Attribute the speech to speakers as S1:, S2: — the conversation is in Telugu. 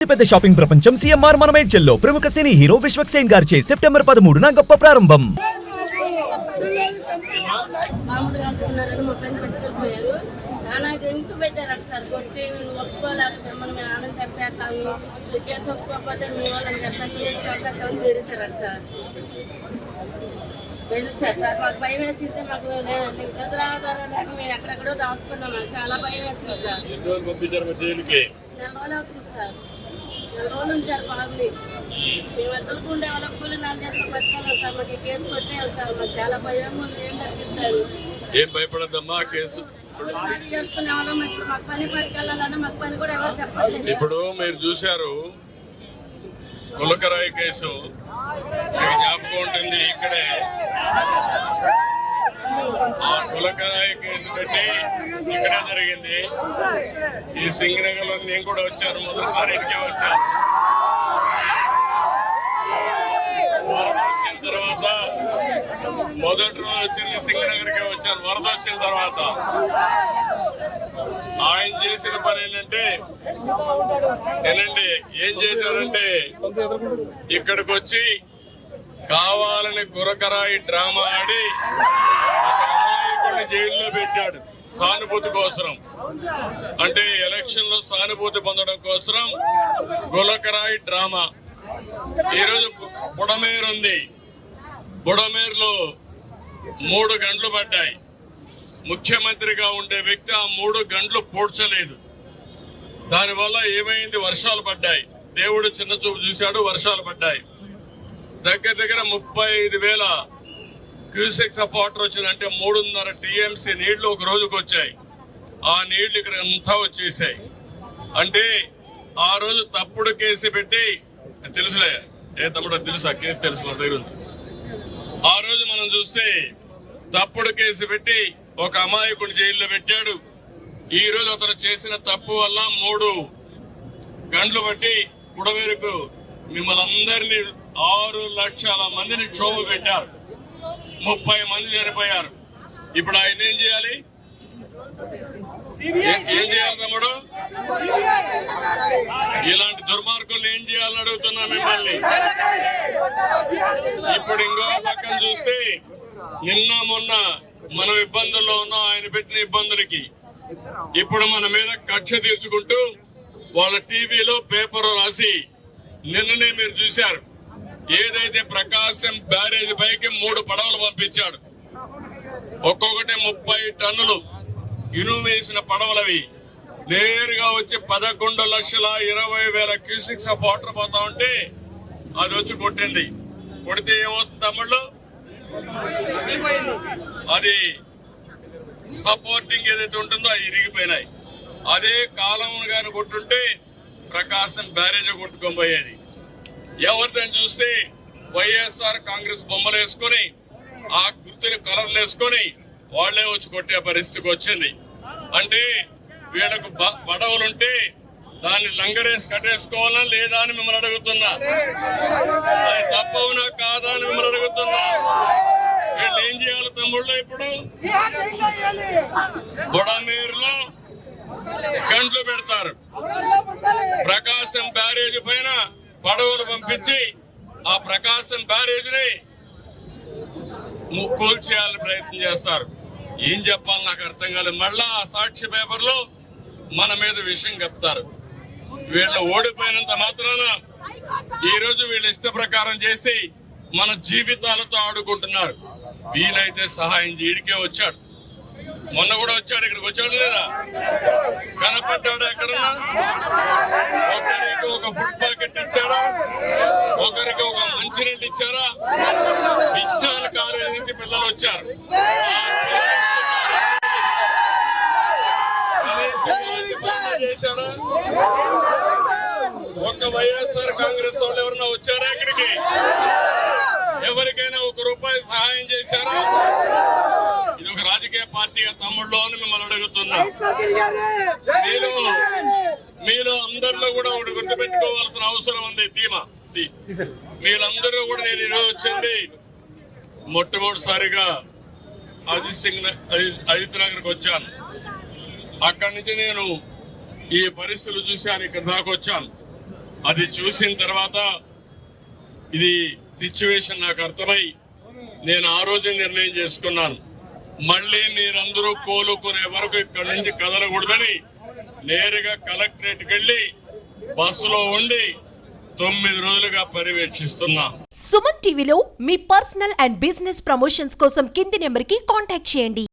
S1: పెద్ద షాపింగ్ ప్రపంచం సిఎంఆర్ మన మేడ్చల్లో ప్రముఖ సినీ హీరో విశ్వక్ సేన్ గారిచే సెప్టెంబర్ పదమూడున గొప్ప ప్రారంభం.
S2: సార్ మాకు భయం వేసింది మాకు నిద్రాధారం లేక మేము ఎక్కడెక్కడో దాచుకున్నాం చాలా భయం వేసింది సార్ నెల రోజులు అవుతుంది సార్. రోజులు ఉంచారు బాబుని మేము ఎద్దలకు ఉండే వాళ్ళ కూలి నాలుగు చేతులు పెట్టుకోవాలి సార్ మాకు కేసు కొట్టేయాలి సార్. మాకు చాలా భయం ఏం జరిగిస్తారు
S3: ఏం భయపడద్దమ్మా కేసు.
S2: ఇప్పుడు
S3: మీరు చూశారు కులకరాయి కేసు. జ్ఞాపకం ఉంటుంది ఇక్కడే. కులకరాయి కేసు పెట్టి ఇక్కడే జరిగింది. ఈ సింగనగర్ నేను కూడా వచ్చాను. మొదటిసారి ఇంటికే వచ్చాను. వచ్చిన తర్వాత మొదటి రోజు వచ్చింది సింగనగర్కే వచ్చాను. వరద వచ్చిన తర్వాత ఆయన చేసిన పని ఏంటంటే ఏనండి ఏం చేశారంటే ఇక్కడికి వచ్చి కావాలని గురకరాయి డ్రామా ఆడి అమాయకుడిని జైల్లో పెట్టాడు సానుభూతి కోసం అంటే ఎలక్షన్లో సానుభూతి పొందడం కోసం గులకరాయి డ్రామా. ఈరోజు బుడమేరు ఉంది. బుడమేరులో మూడు గంటలు పడ్డాయి. ముఖ్యమంత్రిగా ఉండే వ్యక్తి ఆ మూడు గంటలు పూడ్చలేదు. దానివల్ల ఏమైంది? వర్షాలు పడ్డాయి. దేవుడు చిన్న చూపు చూశాడు వర్షాలు పడ్డాయి. దగ్గర దగ్గర ముప్పై ఐదు వేల క్యూసెక్స్ ఆఫ్ వాటర్ వచ్చిందంటే మూడున్నర టీఎంసీ నీళ్ళు ఒక రోజుకు వచ్చాయి. ఆ నీళ్ళు ఇక్కడ అంతా వచ్చేసాయి. అంటే ఆ రోజు తప్పుడు కేసు పెట్టి తెలుసులే ఏ తమ్ముడో తెలుసు? ఆ కేసు తెలుసు మన దగ్గర ఉంది. ఆ రోజు మనం చూస్తే తప్పుడు కేసు పెట్టి ఒక అమాయకుని జైల్లో పెట్టాడు. ఈ రోజు అతను చేసిన తప్పు వల్ల మూడు గంటలు బట్టి కుడవేరుకు మిమ్మల్ని అందరినీ ఆరు లక్షల మందిని క్షోభ పెట్టారు. ముప్పై మంది చనిపోయారు. ఇప్పుడు ఆయన ఏం చేయాలి? ఏ- ఏం చేయాలి తమ్ముడు? ఇలాంటి దుర్మార్గులు ఏం చేయాలని అడుగుతున్నా మిమ్మల్ని? ఇప్పుడు ఇంకో పక్కన చూస్తే నిన్న మొన్న మనం ఇబ్బందుల్లో ఉన్నాం ఆయన పెట్టిన ఇబ్బందులకి. ఇప్పుడు మన మీద కక్ష తీర్చుకుంటూ వాళ్ళ టీవీలో పేపర్ రాసి నిన్ననే మీరు చూశారు. ఏదైతే ప్రకాశం బ్యారేజ్ పైకి మూడు పడవలు పంపించాడు. ఒక్కొక్కటి ముప్పై టన్నులు ఇనుము వేసిన పడవలవి. నేరుగా వచ్చి పదకొండు లక్షల ఇరవై వేల క్యూసిక్స్ ఆఫ్ వాటర్ పోతా ఉంటే అది వచ్చి కొట్టింది. కొడితే ఏమవుతుంది తమ్ముళ్ళు అది సపోర్టింగ్ ఏదైతే ఉంటుందో అవి ఇరిగిపోయినాయి. అదే కాలం గాని కొట్టుంటే ప్రకాశం బ్యారేజ్ కొట్టుకోబోయేది పోయేది ఎవరిదని చూస్తే వైఎస్ఆర్ కాంగ్రెస్ బొమ్మలు వేసుకొని ఆ గుర్తుని కలర్లు వేసుకొని వాళ్ళే వచ్చి కొట్టే పరిస్థితికి వచ్చింది. అంటే వీళ్ళకు బ- పడవలుంటే దాన్ని లంగరేసి కట్టేసుకోవాలా లేదా అని మిమ్మల్ని అడుగుతున్నా. అది తప్పవునా కాదా అని మిమ్మల్ని అడుగుతున్నా. వీళ్ళు ఏం చేయాలి తమ్ముళ్ళు ఇప్పుడు? బుడమేరులో గంటలు పెడతారు. ప్రకాశం బ్యారేజ్ పైన పడవలు పంపించి ఆ ప్రకాశం బ్యారేజ్ని కూల్చేయాలని ప్రయత్నం చేస్తారు. ఏం చెప్పాలి నాకు అర్థం కాలేదు. మళ్ళా ఆ సాక్షి పేపర్లో మన మీద విషయం చెప్తారు వీళ్ళు ఓడిపోయినంత మాత్రాన ఈ రోజు వీళ్ళు ఇష్ట ప్రకారం చేసి మన జీవితాలతో ఆడుకుంటున్నారు. వీలైతే సహాయం చేయడికే వచ్చాడు. మొన్న కూడా వచ్చాడు ఇక్కడికి. వచ్చాడు లేదా? కనపడ్డాడు ఎక్కడన్నా? ఒకరికి ఒక ఫుడ్ ప్యాకెట్ ఇచ్చారా ఒకరికి ఒక మంచినీళ్ళు ఇచ్చారా? విజ్ఞాన కాలేజీ నుంచి పిల్లలు వచ్చారు. చేశాడా ఒక వైఎస్ఆర్ కాంగ్రెస్ వాళ్ళు ఎవరన్నా వచ్చారా ఇక్కడికి? ఎవరికైనా ఒక రూపాయి సహాయం చేశారా? ఇది ఒక రాజకీయ పార్టీ తమ్ముళ్ళు అని మిమ్మల్ని అడుగుతున్నా. మీరు మీరు అందరిలో కూడా ఒకటి గుర్తుపెట్టుకోవాల్సిన అవసరం ఉంది. ధీమ మీరందరూ కూడా నేను ఈరోజు వచ్చింది మొట్టమొదటిసారిగా అజిత్ సింగ్ అజిత్ అజిత్ నగర్కి వచ్చాను. అక్కడి నుంచి నేను ఈ పరిస్థితులు చూశాను ఇక్కడ దాకా వచ్చాను. అది చూసిన తర్వాత ఇది సిచ్యువేషన్ నాకు అర్థమై నేను ఆ రోజు నిర్ణయం చేసుకున్నాను. మళ్ళీ మీరందరూ కోలుకునే వరకు ఇక్కడి నుంచి కదలకూడదని నేరుగా కలెక్టరేట్ వెళ్ళి బస్సులో ఉండి తొమ్మిది రోజులుగా పర్యవేక్షిస్తున్నా.
S4: సుమన్ టీవీలో మీ పర్సనల్ అండ్ బిజినెస్ ప్రమోషన్స్ కోసం కింది నెంబర్కి కాంటాక్ట్ చేయండి.